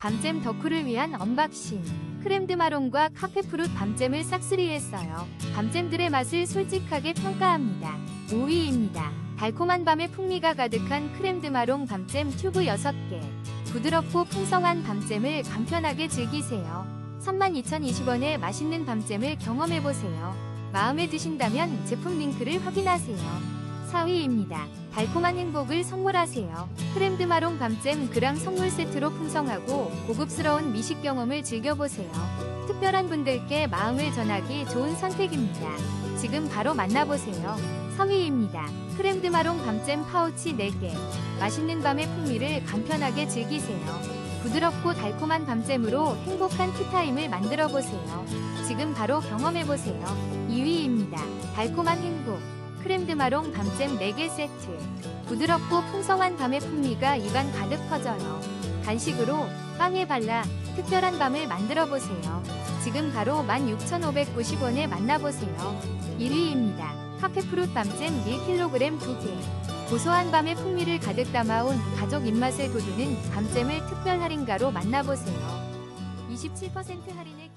밤잼 덕후를 위한 언박싱. 크렘드 마롱과 카페프룻 밤잼을 싹쓸이했어요. 밤잼들의 맛을 솔직하게 평가합니다. 5위입니다. 달콤한 밤의 풍미가 가득한 크렘드 마롱 밤잼 튜브 6개. 부드럽고 풍성한 밤잼을 간편하게 즐기세요. 32,020원의 맛있는 밤잼을 경험해보세요. 마음에 드신다면 제품 링크를 확인하세요. 4위입니다. 달콤한 행복을 선물하세요. 크렘드 마롱 밤잼 그랑 선물 세트로 풍성하고 고급스러운 미식 경험을 즐겨보세요. 특별한 분들께 마음을 전하기 좋은 선택입니다. 지금 바로 만나보세요. 3위입니다. 크렘드 마롱 밤잼 파우치 4개. 맛있는 밤의 풍미를 간편하게 즐기세요. 부드럽고 달콤한 밤잼으로 행복한 티타임을 만들어 보세요. 지금 바로 경험해 보세요. 2위입니다. 달콤한 행복. 크렘드 마롱 밤잼 4개 세트. 부드럽고 풍성한 밤의 풍미가 입안 가득 퍼져요. 간식으로 빵에 발라 특별한 밤을 만들어 보세요. 지금 바로 16,590원에 만나보세요. 1위입니다. 카페프룻 밤잼 1kg 2개. 고소한 밤의 풍미를 가득 담아온 가족 입맛을 돋우는 밤잼을 특별 할인가로 만나보세요. 27% 할인의